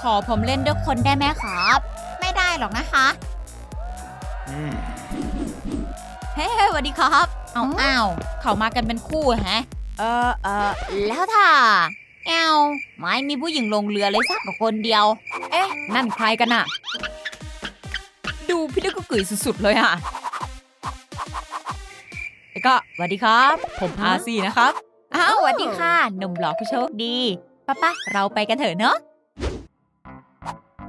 ขอผมเล่นด้วยคนได้ไหมครับ ไม่ได้หรอกนะคะเฮ้ยสวัสดีครับเอาอ้าวเขามากันเป็นคู่แฮะ เออเออแล้วถ้าแอวไม่มีผู้หญิงลงเรือเลยสักคนเดียว เอ๊ะ นั่นใครกันอะดูพี่ลึกก็กึ๋ยสุดๆเลยอะแล้วก็สวัสดีครับ ผมอาซีนะครับ อ้าวสวัสดีค่ะหนุ่มหล่อผู้โชคดีป้าป้าเราไปกันเถอะเนอะ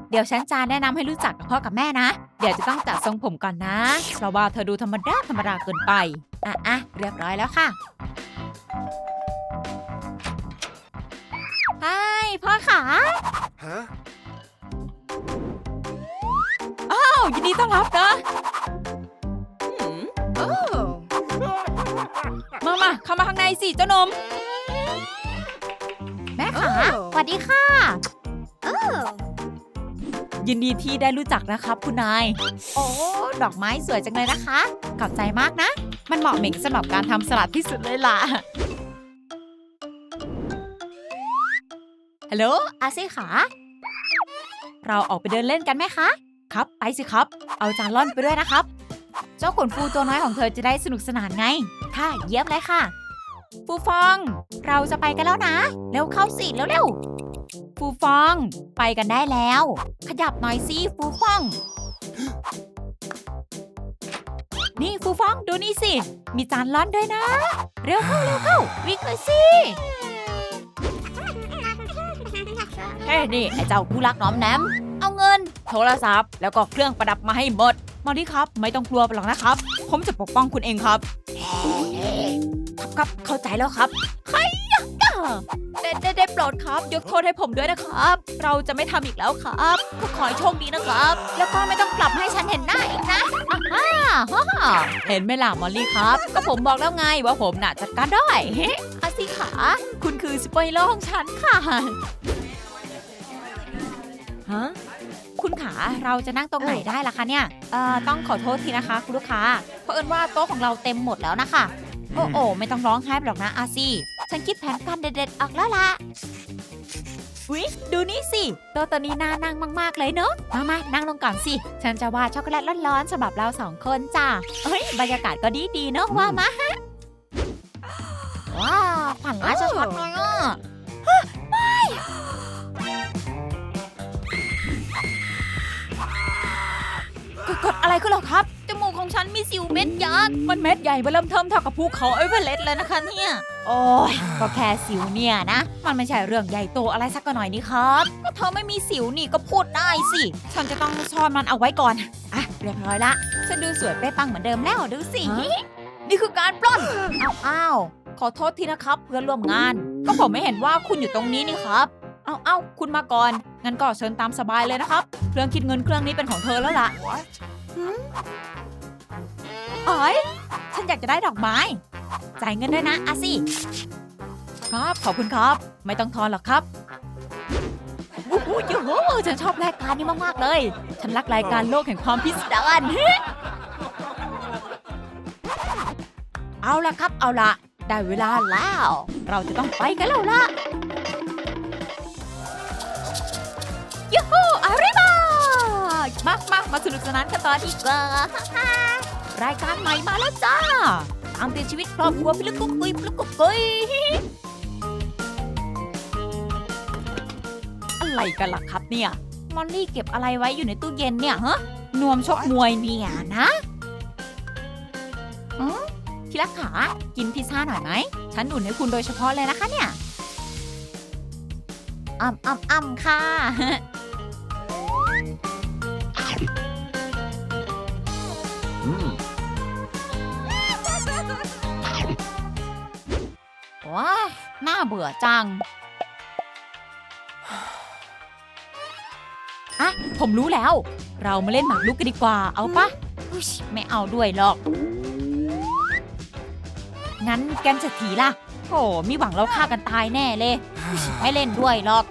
เดี๋ยวฉันจะแนะนำให้รู้จักกับพ่อกับแม่นะ เดี๋ยวจะต้องจัดทรงผมก่อนนะ เพราะว่าเธอดูธรรมดาธรรมดาเกินไป อะอะเรียบร้อยแล้วค่ะไฮพ่อขา Huh? อ้าวยินดีต้อนรับนะมามาเข้ามาข้างในสิเจ้านม แม่ขาสวัสดีค่ะ ยินดีที่ได้รู้จักนะครับคุณนาย โอ้ดอกไม้สวยจังเลยนะคะขอบใจมากนะ มันเหมาะเหม่งสำหรับการทำสลัดที่สุดเลยล่ะฮัลโหลอาซี่ขาเราออกไปเดินเล่นกันไหมคะ ครับไปสิครับ เอาจานล่อนไปด้วยนะครับ เจ้าขนฟูตัวน้อยของเธอจะได้สนุกสนานไง ค่ะเยี่ยมเลยค่ะ ฟูฟอง เราจะไปกันแล้วนะ เร็วเข้าสิเร็วๆ ฟูฟอง ไปกันได้แล้ว ขยับหน่อยสิฟูฟอง นี่ฟูฟองดูนี่สิ มีจานล่อนด้วยนะ เร็วเข้าเร็วเข้าวิ่งเลยสิเฮ้นี่ ไอ้เจ้าผู้รักน้อมแนมเอาเงิน โทรศัพท์ แล้วก็เครื่องประดับมาให้หมดมอลลี่ครับ ไม่ต้องกลัวหรอกนะครับ ผมจะปกป้องคุณเองครับ ครับครับเข้าใจแล้วครับ ได้ได้ได้โปรดครับยกโทษให้ผมด้วยนะครับ เราจะไม่ทำอีกแล้วครับก็ขอให้โชคดีนะครับ แล้วก็ไม่ต้องกลับมาให้ฉันเห็นหน้าอีกนะอ่าฮ่าฮ่าเห็นไหมล่ะมอลลี่ครับ ก็ผมบอกแล้วไงว่าผมน่ะจัดการได้เฮ้อาซิขาคุณคือสปอยเลอร์ของฉันค่ะฮะคุณขาเราจะนั่งตรงไหนได้ล่ะคะเนี่ยเอ่อต้องขอโทษทีนะคะ คุณลูกค้าเพราะเอิญว่าโต๊ะของเราเต็มหมดแล้วนะคะ โอ้โอ้ไม่ต้องร้องไห้ไปหรอกนะอาซี่ ฉันคิดแผนการเด็ดๆออกแล้วล่ะวิดูนี่สิโต๊ะตัวนี้น่านั่งมากๆเลยเนอะมามานั่งลงก่อนสิ ฉันจะวาดช็อกโกแลตร้อนๆสำหรับเราสองคนจ้าเฮ้ย บรรยากาศก็ดีดีๆเนอะว่ามาฮะว้าวฝันร้ายชัดๆเลยอะกดอะไรขึ้นหรอครับจมูก ของฉันมีสิวเม็ดยักษ์มันเม็ดใหญ่เบิ่มเทิมเท่ากับภูเขาเอเวอเรสต์เลยนะคะเนี่ย โอ้ยก็แค่สิวเนี่ยนะ มันไม่ใช่เรื่องใหญ่โตอะไรสักหน่อยนี่ครับ ก็เธอไม่มีสิวนี่ก็พูดได้สิ ฉันจะต้องซ่อนมันเอาไว้ก่อน อะ เรียบร้อยละ ฉันดูสวยเป๊ะปังเหมือนเดิมแล้วดูสิ นี่คือการปล้นอ้าวอ้าวขอโทษทีนะครับเพื่อนร่วมงาน ก็ผมไม่เห็นว่าคุณอยู่ตรงนี้นี่ครับ เอาเอาคุณมาก่อน งั้นก็เชิญตามสบายเลยนะครับ เครื่องคิดเงินเครื่องนี้เป็นของเธอแล้วล่ะ What? อ๋อยฉันอยากจะได้ดอกไม้ จ่ายเงินด้วยนะอาซี่ครับขอบคุณครับ ไม่ต้องทอนหรอกครับวู้ฮู้ยูฮูฉันชอบรายการนี้มากๆเลย ฉันรักรายการโลกแห่งความพิสดารเอาละครับเอาละได้เวลาแล้ว เราจะต้องไปกันแล้วล่ะยูฮูอาริบามากมามาสนุกสนานกันต่อดีกว่า รายการใหม่มาแล้วจ้า ตามติดชีวิตครอบครัวพี่ลึกกุ๊กกุยพี่ลึกกุ๊กกุยอะไรกันล่ะครับเนี่ย มอลลี่เก็บอะไรไว้อยู่ในตู้เย็นเนี่ยฮะ นวมชกมวยเนี่ยนะอืมพี่รักขา กินพิซซ่าหน่อยไหม ฉันอุ่นให้คุณโดยเฉพาะเลยนะคะเนี่ยอ่ำอ่ำอ่ำค่ะ ว้าน่าเบื่อจังอะผมรู้แล้ว เรามาเล่นหมากรุกกันดีกว่า เอาปะอุ๊ยไม่เอาด้วยหรอก งั้นแกนจะถีล่ะโอ้มีหวังเราฆ่ากันตายแน่เลยอุ๊ยไม่เล่นด้วยหรอก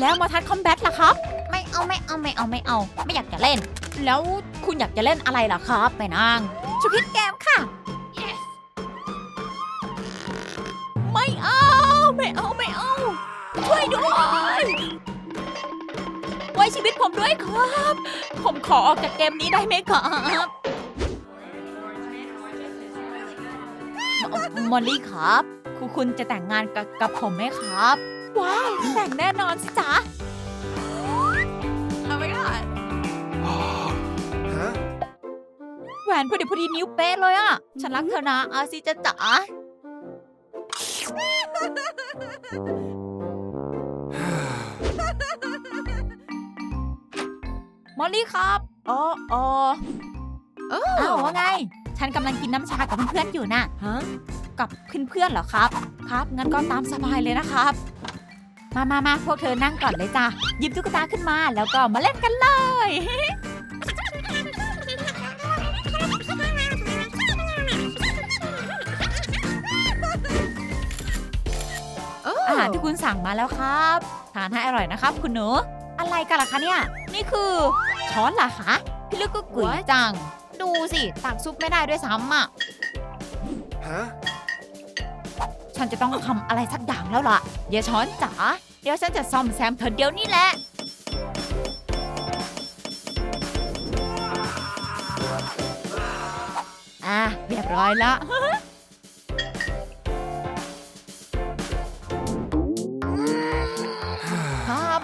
แล้วมาทัดคอมแบทล่ะครับ ไม่เอาไม่เอาไม่เอาไม่เอา ไม่อยากจะเล่น แล้วคุณอยากจะเล่นอะไรล่ะครับแม่นางชุกิดแกมค่ะ ไม่เอาไม่เอาไม่เอา ช่วยด้วยวยชีวิตผมด้วยครับ ผมขอออกจากเกมนี้ได้ไหมครับมมอลลี่ครับคุณคุณจะแต่งงานกับกับผมไหมครับ ว้าว แต่งแน่นอนสิจ๊ะ Oh my god ฮะแหวนพอดีพอดีนิ้วเป๊ะเลยอะ ฉันรักเธอนะอาซิจะจ๋า มอลลี่ครับอ๋ออ๋ออ้าวว่าไง ฉันกำลังกินน้ำชากับเพื่อนๆอยู่น่ะ ฮะ กับเพื่อนๆเหรอครับ ครับ งั้นก็ตามสบายเลยนะครับ มามามาพวกเธอนั่งก่อนเลยจ้ะ หยิบตุ๊กตาขึ้นมาแล้วก็มาเล่นกันเลยาหารที่คุณสั่งมาแล้วครับทานให้อร่อยนะครับ คุณหนู อะไรกันล่ะคะเนี่ย นี่คือช้อนเหรอคะพี่ลึกก็กุ๋ยจัง ดูสิตักซุปไม่ได้ด้วยซ้ำอะฮะฉันจะต้องทำอะไรสักอย่างแล้วล่ะอย่าช้อนจ๋าเดี๋ยวฉันจะซ่อมแซมเธอเดี๋ยวนี้แหละอะเรียบร้อยละ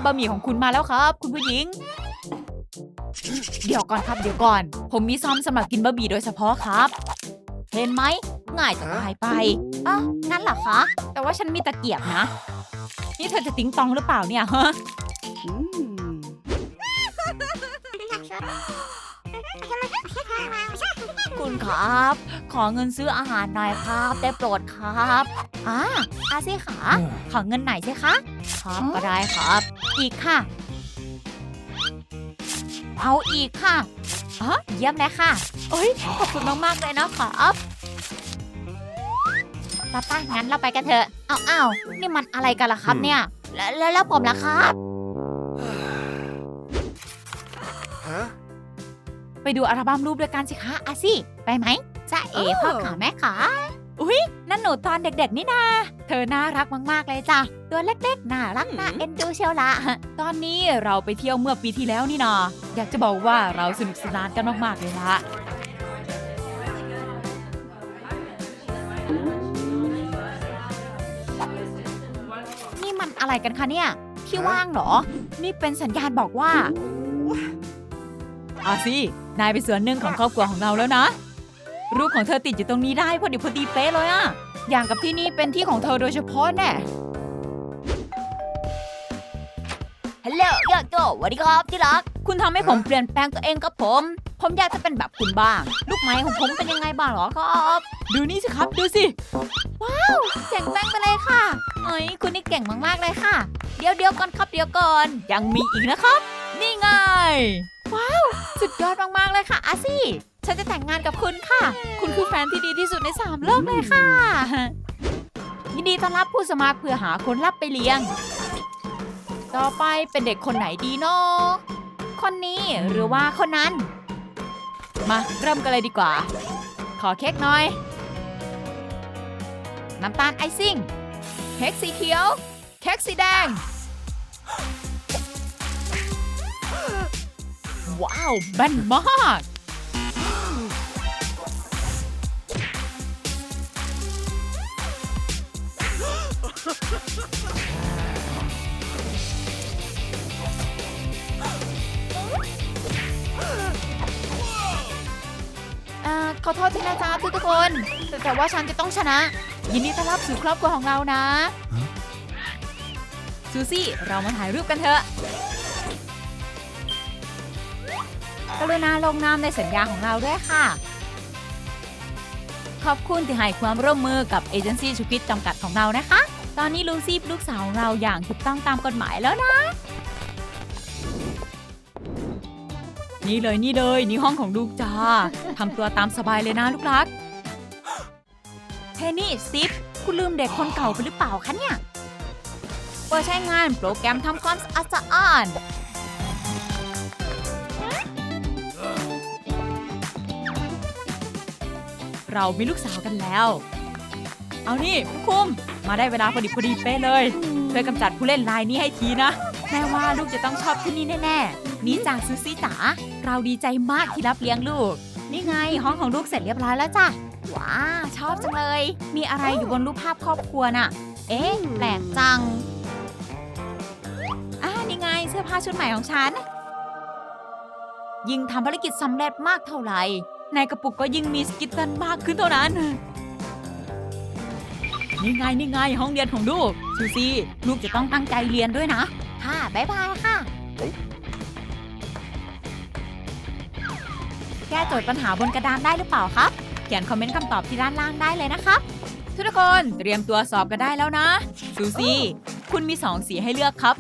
บะหมี่ของคุณมาแล้วครับ คุณผู้หญิง เดี๋ยวก่อนครับเดี๋ยวก่อน ผมมีซ้อมสมัครกินบะหมี่โดยเฉพาะครับ เห็นไหมง่ายจะตายไปอะงั้นเหรอคะ แต่ว่าฉันมีตะเกียบนะ นี่เธอจะติ้งตองหรือเปล่าเนี่ยฮะ คุณครับ ขอเงินซื้ออาหารหน่อยครับ ได้โปรดครับอ่าอาซี่ขาขอเงินหน่อยสิคะครับก็ได้ครับ อีกค่ะ เอาอีกค่ะอ๋อเยี่ยมเลยค่ะเอ้ยขอบคุณมากๆเลยนะครับป้าป้างั้นเราไปกันเถอะเอาเอานี่มันอะไรกันล่ะครับเนี่ย แล้วแล้วแล้วผมล่ะครับ ไปดูอัลบั้มรูปด้วยกันสิคะอาซี่ไปไหมจ้าเอพ่อขาแม่ขาอุ๊ยนั่นหนูตอนเด็กๆนี่นาเธอน่ารักมากๆเลยจ้ะตัวเล็กๆน่ารักน่าเอ็นดูเชียวละตอนนี้เราไปเที่ยวเมื่อปีที่แล้วนี่นาอยากจะบอกว่าเราสนุกสนานกันมากๆเลยละนี่มันอะไรกันคะเนี่ยที่ว่างเหรอ นี่เป็นสัญญาณบอกว่า อาซี่ นายเป็นส่วนหนึ่งของครอบครัวของเราแล้วนะ รูปของเธอติดอยู่ตรงนี้ได้พอดีพอดีเป๊ะเลยอะอย่างกับที่นี่เป็นที่ของเธอโดยเฉพาะแน่ ฮัลโหลยอดโตสวัสดีครับที่รัก คุณทำให้ผมเปลี่ยนแปลงตัวเองครับผม ผมอยากจะเป็นแบบคุณบ้าง ลูกไม้ของผมเป็นยังไงบ้างเหรอครับ ดูนี่สิครับ ดูสิ ว้าวเจ๋งแป้งไปเลยค่ะ เอ้ย คุณนี่เก่งมากๆเลยค่ะ เดี๋ยวเดี๋ยวก่อนครับเดี๋ยวก่อน ยังมีอีกนะครับ นี่ไง ว้าว สุดยอดมาก ๆ เลยค่ะอาซี่ ฉันจะแต่งงานกับคุณค่ะ คุณคือแฟนที่ดีที่สุดในสามโลกเลยค่ะ ยินดีต้อนรับผู้สมัครเพื่อหาคนรับไปเลี้ยง ต่อไปเป็นเด็กคนไหนดีเนาะคนนี้หรือว่าคนนั้น มาเริ่มกันเลยดีกว่า ขอเค้กหน่อย น้ำตาลไอซิ่ง เค้กสีเขียว เค้กสีแดง ว้าวแบนมาก อ่าขอโทษทีนะจ๊ะทุกทุกๆคนแต่แต่ว่าฉันจะต้องชนะ ยินดีต้อนรับสู่ครอบครัวของเรานะ ซูซี่ เรามาถ่ายรูปกันเถอะ กรุณาลงนามในสัญญาของเราด้วยค่ะ ขอบคุณที่ให้ความร่วมมือกับเอเจนซี่ชุกิตจำกัดของเรานะคะ ตอนนี้ลูซี่ลูกสาวของเราอย่างถูกต้องตามกฎหมายแล้วนะ นี่เลยนี่เลยนี่ห้องของลูกจ้าทำตัวตามสบายเลยนะลูกรักเทนี่ซิปคุณลืมเด็กคนเก่าไปหรือเปล่าคะเนี่ยเปิดใช้งานโปรแกรมทำความสะอาด เรามีลูกสาวกันแล้ว เอานี่ผู้คุม มาได้เวลาพอดีพอดีเป๊ะเลยช่วยกำจัดผู้เล่นรายนี้ให้ทีนะ แม่ว่าลูกจะต้องชอบที่นี่แน่ๆ นี่จากซูซี่จ๋าเราดีใจมากที่รับเลี้ยงลูก นี่ไงห้องของลูกเสร็จเรียบร้อยแล้วจ้ะ ว้าชอบจังเลย มีอะไรอยู่บนรูปภาพครอบครัวน่ะ เอ๊ะแปลกจังอ่านี่ไงเสื้อผ้าชุดใหม่ของฉัน ยิ่งทำภารกิจสำเร็จมากเท่าไหร่ ในกระปุกก็ยิ่งมีสกิตเตันมากขึ้นเท่านั้น นี่ไงนี่ไงห้องเรียนของลูกซูซี่ลูกจะต้องตั้งใจเรียนด้วยนะ ค่ะบ๊ายบายค่ะ แก้โจทย์ปัญหาบนกระดานได้หรือเปล่าครับ เขียนคอมเมนต์คำตอบที่ด้านล่างได้เลยนะครับ ทุกคนเตรียมตัวสอบกันได้แล้วนะซูซี่คุณมีสองสีให้เลือกครับ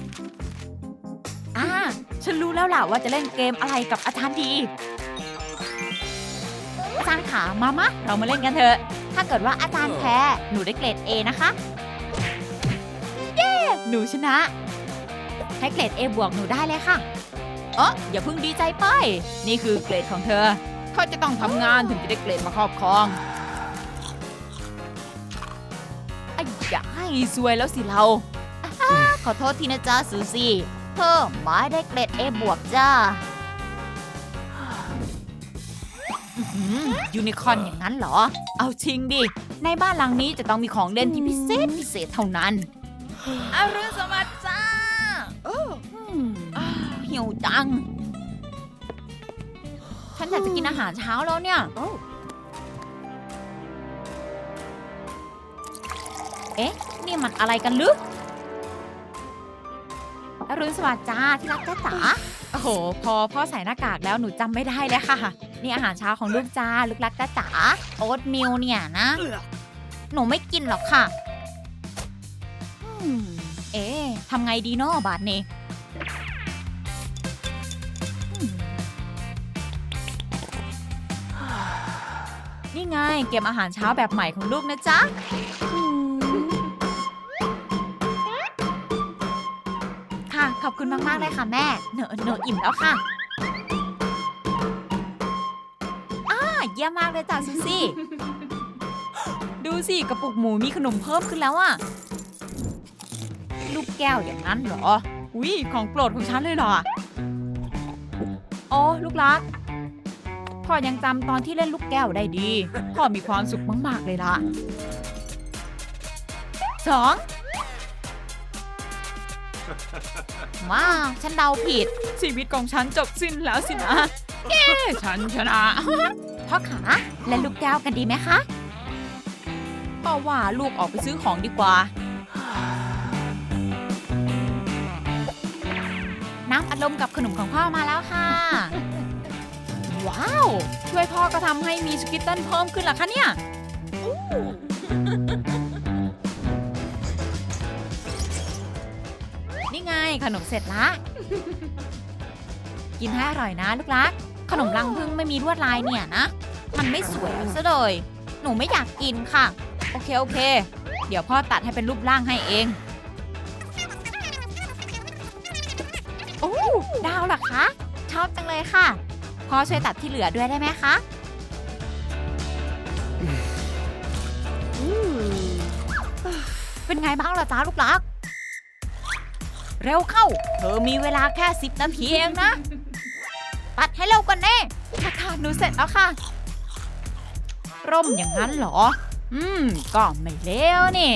อ่าฉันรู้แล้วล่ะว่าจะเล่นเกมอะไรกับอาจารย์ดี อาจารย์ขามามะเรามาเล่นกันเถอะ ถ้าเกิดว่าอาจารย์แพ้หนูได้เกรด A นะคะ เย้หนูชนะ ให้เกรด A บวกหนูได้เลยค่ะเอออย่าเพิ่งดีใจไป นี่คือเกรดของเธอ เขาจะต้องทำงานถึงจะได้เกรดมาครอบครองไอ้ยายสวยแล้วสิเราอ่าขอโทษทีนะจ๊ะซูซี่เธอไม่ได้เกรด A บวกจ้า ยูนิคอร์นอย่างนั้นเหรอ เอาจริงดิ ในบ้านหลังนี้จะต้องมีของเล่นที่พิเศษพิเศษเท่านั้นอรุณสวัสดิ์จ้าอืมอ้าวหิวจัง ฉันอยากจะกินอาหารเช้าแล้วเนี่ยโอ้เอ๊ะ นี่มันอะไรกันลึกอรุณสวัสดิ์จ้าที่รักจ้าจ๋าโอ้โห พอพ่อใส่หน้ากากแล้วหนูจำไม่ได้เลยค่ะ นี่อาหารเช้าของลูกจ้าลูกรักจ้าจ๋าโอ๊ตมิลเนี่ยนะ หนูไม่กินหรอกค่ะอเอ๊ะทำไงดีเนาะบาทนี้อืมนี่ไงเกมอาหารเช้าแบบใหม่ของลูกนะจ๊ะค่ะ ขอบคุณมาก ๆ เลยค่ะแม่ เนอเนออิ่มแล้วค่ะ ยี่ยมมากเลยจ้ะซูซี่ ดูสิกระปุกหมูมีขนมเพิ่มขึ้นแล้วอะลูกแก้วอย่างนั้นเหรอ อุ้ยของโปรดของฉันเลยเหรออ๋อลูกรัก พ่อยังจำตอนที่เล่นลูกแก้วได้ดี พ่อมีความสุขมาก ๆ เลยล่ะสองว้าวฉันเดาผิด ชีวิตของฉันจบสิ้นแล้วสินะ เย้ ฉันชนะ พ่อขาเล่นลูกแก้วกันดีไหมคะพ่อว่าลูกออกไปซื้อของดีกว่า น้ำอัดลมกับขนมของพ่อมาแล้วค่ะ ว้าว ช่วยพ่อก็ทำให้มีสกิตเติลเพิ่มขึ้นเหรอคะเนี่ยนี่ไงขนมเสร็จละ กินให้อร่อยนะลูกรัก ขนมรังพึ่งไม่มีลวดลายเนี่ยนะ มันไม่สวยซะเลย หนูไม่อยากกินค่ะ โอเคโอเค เดี๋ยวพ่อตัดให้เป็นรูปร่างให้เอง โอ้ดาวเหรอคะ ชอบจังเลยค่ะ พ่อช่วยตัดที่เหลือด้วยได้ไหมคะเป็นไงบ้างล่ะจ้าลูกรัก เร็วเข้า เธอมีเวลาแค่สิบนาทีเองนะ ตัดให้เร็วกันแน่ค่ะค่ะหนูเสร็จแล้วค่ะ ร่มอย่างนั้นเหรอ อืม ก็ไม่เลวนี่